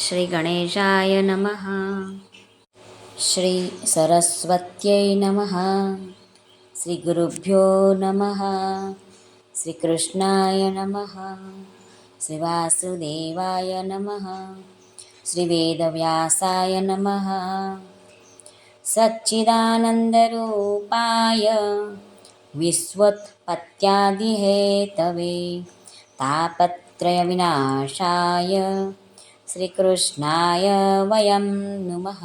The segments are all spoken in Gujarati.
श्रीगणेशाय नमः। श्रीसरस्वत्यै नमः। श्रीगुरुभ्यो नमः। श्रीकृष्णाय नमः। श्रीवासुदेवाय नमः। श्रीवेदव्यासाय नमः। सच्चिदानन्दरूपाय विश्वोत्पत्यादिहेतवे तापत्रयविनाशाय શ્રીકૃષ્ણાય વયમ નુમઃ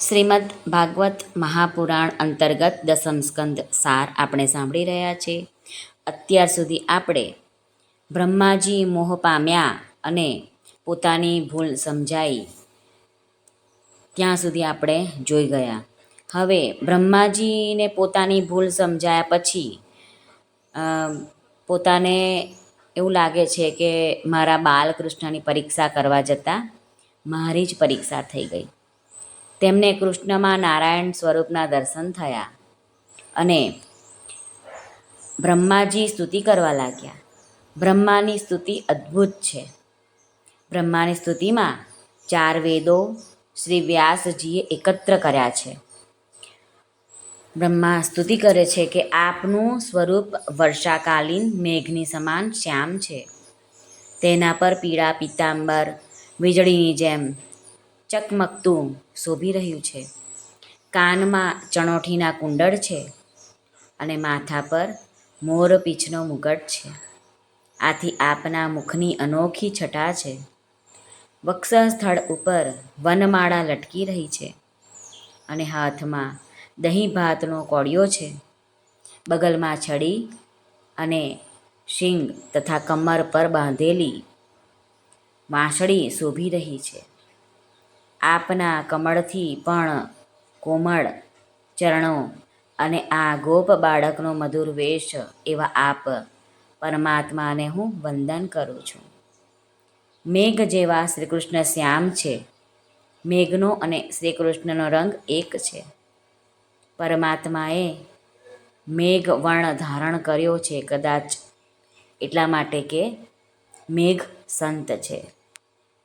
શ્રીમદ ભાગવત મહાપુરાણ અંતર્ગત દસમ સ્કંદ સાર આપણે સાંભળી રહ્યા છે અત્યાર સુધી આપણે બ્રહ્માજી મોહ પામ્યા અને પોતાની ભૂલ સમજાઈ, ત્યાં સુધી આપણે જોઈ ગયા. હવે બ્રહ્માજીને પોતાની ભૂલ સમજાયા પછી પોતાને એવું લાગે છે કે મારા બાલકૃષ્ણની પરીક્ષા કરવા જતાં મારી જ પરીક્ષા થઈ ગઈ. તેમને કૃષ્ણમાં નારાયણ સ્વરૂપના દર્શન થયા અને બ્રહ્માજી સ્તુતિ કરવા લાગ્યા. બ્રહ્માની સ્તુતિ અદ્ભુત છે. બ્રહ્માની સ્તુતિમાં ચાર વેદો શ્રી વ્યાસજીએ એકત્ર કર્યા છે. બ્રહ્મા સ્તુતિ કરે છે કે આપનું સ્વરૂપ વર્ષાકાલીન મેઘની સમાન શ્યામ છે. તેના પર પીળા પિત્તાંબર વીજળીની જેમ ચકમકતું શોભી રહ્યું છે. કાનમાં ચણોઠીના કુંડળ છે અને માથા પર મોર પીછનો મુગટ છે. આથી આપના મુખની અનોખી છટા છે. વક્ષસ્થળ ઉપર વનમાળા લટકી રહી છે અને હાથમાં દહીં ભાતનો કોળિયો છે. બગલમાં છડી અને શીંગ તથા કમર પર બાંધેલી વાંસળી શોભી રહી છે. આપના કમળથી પણ કોમળ ચરણો અને આ ગોપ બાળકનો મધુર વેશ એવા આપ પરમાત્માને હું વંદન કરું છું. મેઘ જેવા શ્રીકૃષ્ણ શ્યામ છે. મેઘનો અને શ્રી કૃષ્ણનો રંગ એક છે. પરમાત્માએ મેઘ વર્ણ ધારણ કર્યો છે કદાચ એટલા માટે કે મેઘ સંત છે.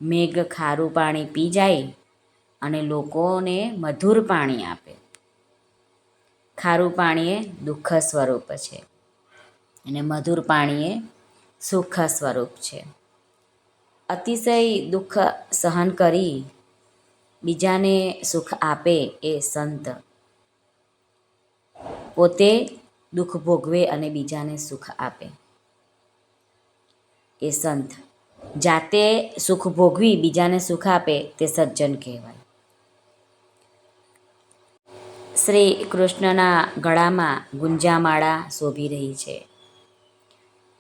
મેઘ ખારું પાણી પી જાય અને લોકોને મધુર પાણી આપે. ખારું પાણી એ દુઃખ સ્વરૂપ છે અને મધુર પાણી એ સુખ સ્વરૂપ છે. અતિશય દુઃખ સહન કરી બીજાને સુખ આપે એ સંત પોતે દુઃખ ભોગવે અને બીજાને સુખ આપે. એ સંત, જાતે સુખ ભોગવી બીજાને સુખ આપે તે સજ્જન કહેવાય. શ્રી કૃષ્ણના ગળામાં ગુંજામાળા શોભી રહી છે.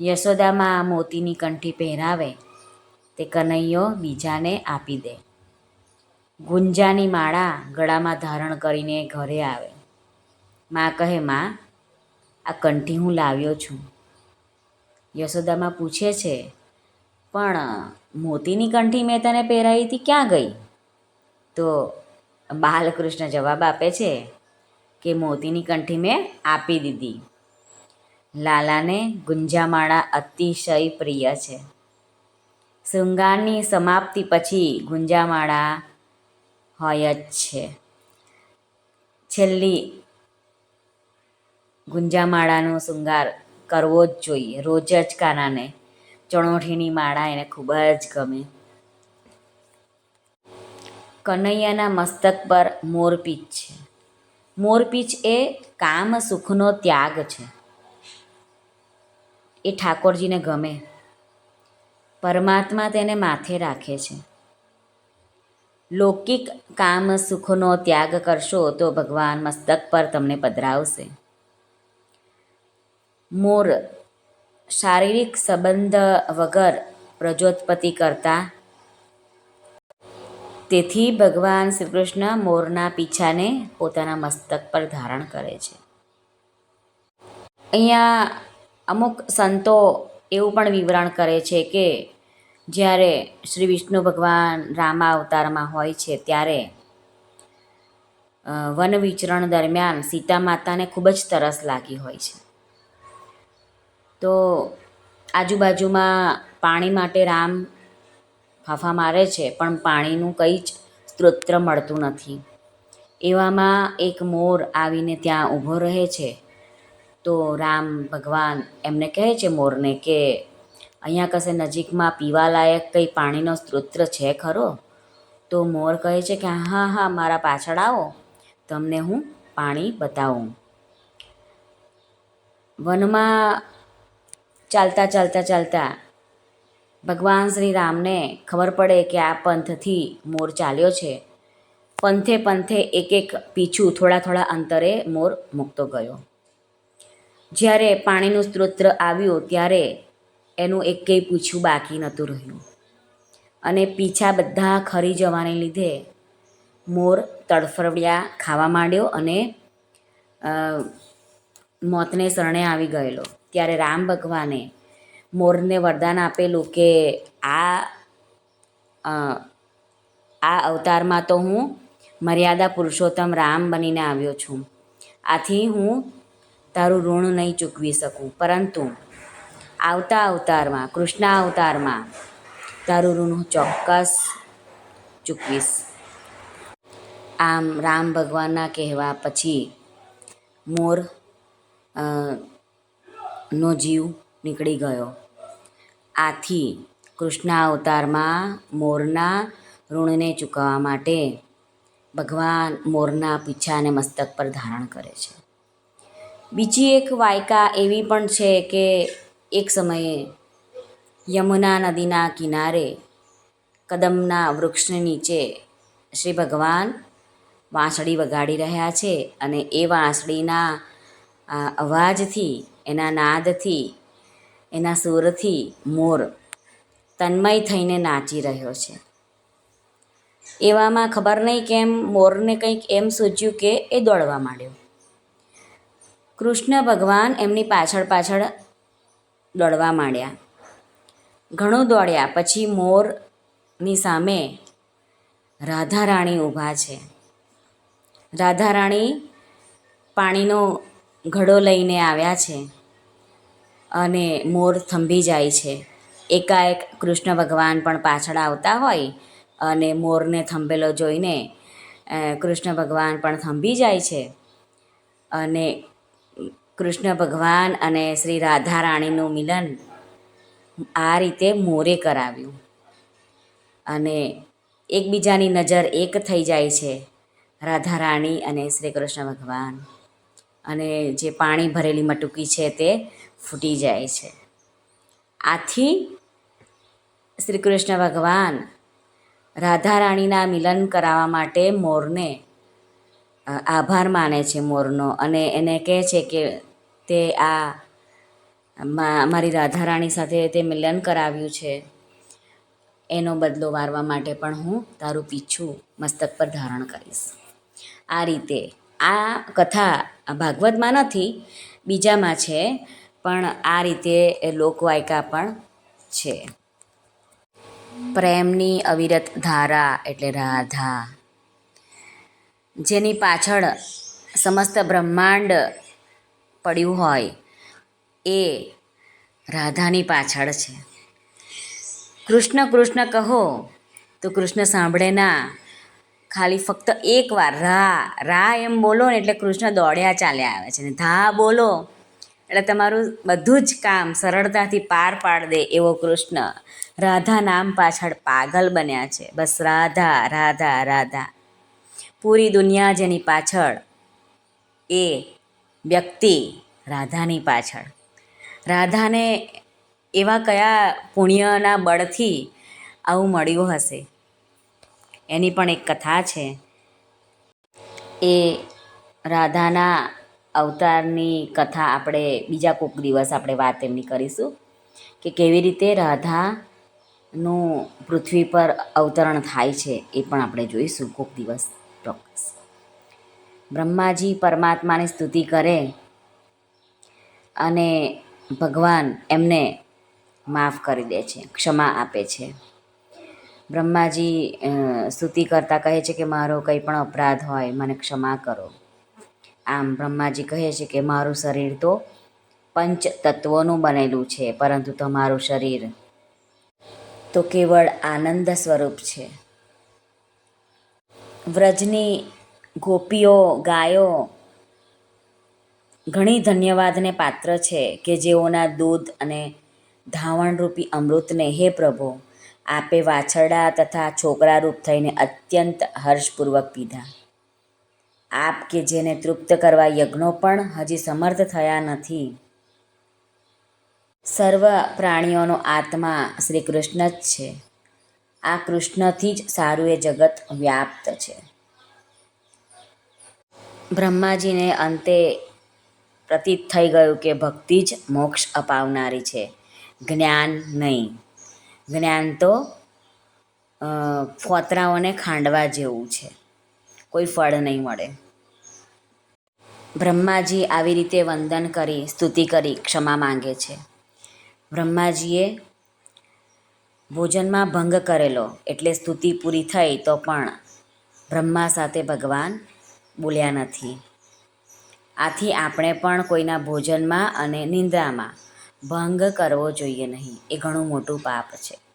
યશોદામાં મોતીની કંઠી પહેરાવે તે કનૈયો બીજાને આપી દે. ગુંજાની માળા ગળામાં ધારણ કરીને ઘરે આવે. માં કહે, માં, આ કંઠી હું લાવ્યો છું. યશોદામાં પૂછે છે, પણ મોતીની કંઠી મેં તને પહેરાવી હતી, ક્યાં ગઈ? તો બાલકૃષ્ણ જવાબ આપે છે કે, મોતીની કંઠી મેં આપી દીધી. લાલાને ગુંજામાળા અતિશય પ્રિય છે. શૃંગારની સમાપ્તિ પછી ગુંજામાળા હોય જ છે. છેલ્લી ગુંજામાળાનો શૃંગાર કરવો જ જોઈએ, રોજ જ કાનાને. ચણોઠીની માળા એને ખૂબ જ ગમે. કનૈયાના મસ્તક પર મોરપીચ છે. મોરપીચ એ કામ સુખનો ત્યાગ છે. એ ઠાકોરજીને ગમે. પરમાત્મા તેને માથે રાખે છે. લૌકિક કામ સુખનો ત્યાગ કરશો તો ભગવાન મસ્તક પર તમને પધરાવશે. મોર શારીરિક સંબંધ વગર પ્રજોત્પત્તિ કરતા. તેથી ભગવાન શ્રી કૃષ્ણ મોરના પીછાને પોતાના મસ્તક પર ધારણ કરે છે. અહીંયા અમુક સંતો એવું પણ વિવરણ કરે છે કે જ્યારે શ્રી વિષ્ણુ ભગવાન રામા અવતારમાં હોય છે ત્યારે વન વિચરણ દરમિયાન સીતા માતાને ખૂબ જ તરસ લાગી હોય છે. તો આજુબાજુમાં પાણી માટે રામ ફાંફા મારે છે, પણ પાણીનું કંઈ જ સ્ત્રોત્ર મળતું નથી. એવામાં એક મોર આવીને ત્યાં ઊભો રહે છે. તો રામ ભગવાન એમને કહે છે મોરને કે, અહીંયા કશે નજીકમાં પીવાલાયક કંઈ પાણીનો સ્ત્રોત્ર છે ખરો? તો મોર કહે છે કે, હા હા, મારા પાછળ આવો. તમને હું પાણી બતાવું. વનમાં ચાલતા ચાલતા ચાલતા ભગવાન શ્રી રામને ખબર પડે કે આ પંથથી મોર ચાલ્યો છે. પંથે પંથે એક એક પીછું થોડા થોડા અંતરે મોર મૂકતો ગયો. જ્યારે પાણીનું સ્ત્રોત્ર આવ્યું ત્યારે એનું એકેય પૂછ્યું બાકી નહોતું રહ્યું. અને પીછા બધા ખરી જવાને લીધે મોર તડફડ્યા ખાવા માંડ્યો અને મોતને શરણે આવી ગયેલો. ત્યારે રામ ભગવાને મોરને વરદાન આપેલું કે આ આ અવતારમાં તો હું મર્યાદા પુરુષોત્તમ રામ બનીને આવ્યો છું. આથી હું તારું ઋણ નહીં ચૂકવી શકું. પરંતુ આવતા અવતારમાં, કૃષ્ણ અવતારમાં તારું ઋણ હું ચોક્કસ ચૂકવીશ. આમ રામ ભગવાનના કહેવા પછી મોર નો જીવ નીકળી ગયો. આથી કૃષ્ણ અવતારમાં મોરના ઋણને ચૂકવવા માટે ભગવાન મોરના પીછાને મસ્તક પર ધારણ કરે છે. બીજી એક વાયકા એવી પણ છે કે એક સમયે યમુના નદીના કિનારે કદમના વૃક્ષની નીચે શ્રી ભગવાન વાંસળી વગાડી રહ્યા છે અને એ વાંસળીના આ અવાજથી, એના નાદથી, એના સૂરથી મોર તન્મય થઈને નાચી રહ્યો છે. એવામાં ખબર નહીં કેમ મોરને કંઈક એમ સૂચ્યું કે એ દોડવા માંડ્યો. કૃષ્ણ ભગવાન એમની પાછળ પાછળ દોડવા માંડ્યા. ઘણું દોડ્યા, પછી મોરની સામે રાધા રાણી ઊભા છે. રાધા રાણી પાણીનો ઘડો લઈને આવ્યા છે અને મોર થંભી જાય છે. એકાએક કૃષ્ણ ભગવાન પણ પાછળ આવતા હોય અને મોરને થંભેલો જોઈને કૃષ્ણ ભગવાન પણ થંભી જાય છે. અને કૃષ્ણ ભગવાન અને શ્રી રાધા રાણીનું મિલન આ રીતે મોરે કરાવ્યું. અને એકબીજાની નજર એક થઈ જાય છે રાધા રાણી અને શ્રી કૃષ્ણ ભગવાન. અને જે પાણી ભરેલી મટુકી છે તે ફૂટી જાય છે. આથી શ્રી કૃષ્ણ ભગવાન રાધા રાણીના મિલન કરાવવા માટે મોરને આભાર માને છે મોરનો અને એને કહે છે કે તે આ મારી રાધા રાણી સાથે તે મિલન કરાવ્યું છે. એનો બદલો વારવા માટે પણ હું તારું પીછું મસ્તક પર ધારણ કરીશ. આ રીતે આ કથા ભાગવતમાં નથી, બીજામાં છે, પણ આ રીતે લોકવાયકા પણ છે. પ્રેમની અવિરત ધારા એટલે રાધા. જેની પાછળ સમસ્ત બ્રહ્માંડ પડ્યું હોય, એ રાધાની પાછળ છે. કૃષ્ણ કૃષ્ણ કહો, તો કૃષ્ણ સાંભળે ના ખાલી ફક્ત એકવાર રા રા એમ બોલો ને એટલે કૃષ્ણ દોડ્યા ચાલ્યા આવે છે. ને ધા બોલો, એટલે તમારું બધું જ કામ સરળતાથી પાર પાડ દે એવો કૃષ્ણ. રાધા નામ પાછળ પાગલ બન્યા છે. બસ રાધા રાધા રાધા. પૂરી દુનિયા જેની પાછળ એ વ્યક્તિ રાધાની પાછળ. રાધાને એવા કયા પુણ્યના બળથી આવું મળ્યું હશે? એની પણ એક કથા છે. એ રાધાના અવતારની કથા આપણે બીજા કોઈક દિવસ આપણે વાત એમની કરીશું કે કેવી રીતે રાધાનું પૃથ્વી પર અવતરણ થાય છે એ પણ આપણે જોઈશું કોઈક દિવસ ચોક્કસ. બ્રહ્માજી પરમાત્માની સ્તુતિ કરે અને ભગવાન એમને માફ કરી દે છે, ક્ષમા આપે છે. બ્રહ્માજી સ્તુતિ કરતાં કહે છે કે મારો કંઈ પણ અપરાધ હોય, મને ક્ષમા કરો. આમ બ્રહ્માજી કહે છે કે મારું શરીર તો પંચ તત્વોનું બનેલું છે, પરંતુ તમારું શરીર તો કેવળ આનંદ સ્વરૂપ છે. વ્રજની ગોપીઓ, ગાયો ઘણી ધન્યવાદને પાત્ર છે કે જેઓના દૂધ અને ધાવણરૂપી અમૃતને, હે પ્રભુ આપે વાછરડા તથા છોકરારૂપ થઈને અત્યંત હર્ષપૂર્વક પીધા. આપ કે જેને તૃપ્ત કરવા યજ્ઞો પણ હજી સમર્થ થયા નથી. સર્વ પ્રાણીઓનો આત્મા શ્રી કૃષ્ણ જ છે. આ કૃષ્ણથી જ સારું એ જગત વ્યાપ્ત છે. બ્રહ્માજીને અંતે પ્રતીત થઈ ગયું કે ભક્તિ જ મોક્ષ અપાવનારી છે. જ્ઞાન નહીં. જ્ઞાન તો ફોતરાઓને ખાંડવા જેવું છે. કોઈ ફળ નહીં મળે. બ્રહ્માજી આવી રીતે વંદન કરી, સ્તુતિ કરી, ક્ષમા માંગે છે. બ્રહ્માજીએ ભોજનમાં ભંગ કરેલો, એટલે સ્તુતિ પૂરી થઈ તો પણ બ્રહ્મા સાથે ભગવાન બોલ્યા નથી. આથી આપણે પણ કોઈના ભોજનમાં અને નિંદ્રામાં ભંગ કરવો જોઈએ નહીં. એ ઘણું મોટું પાપ છે.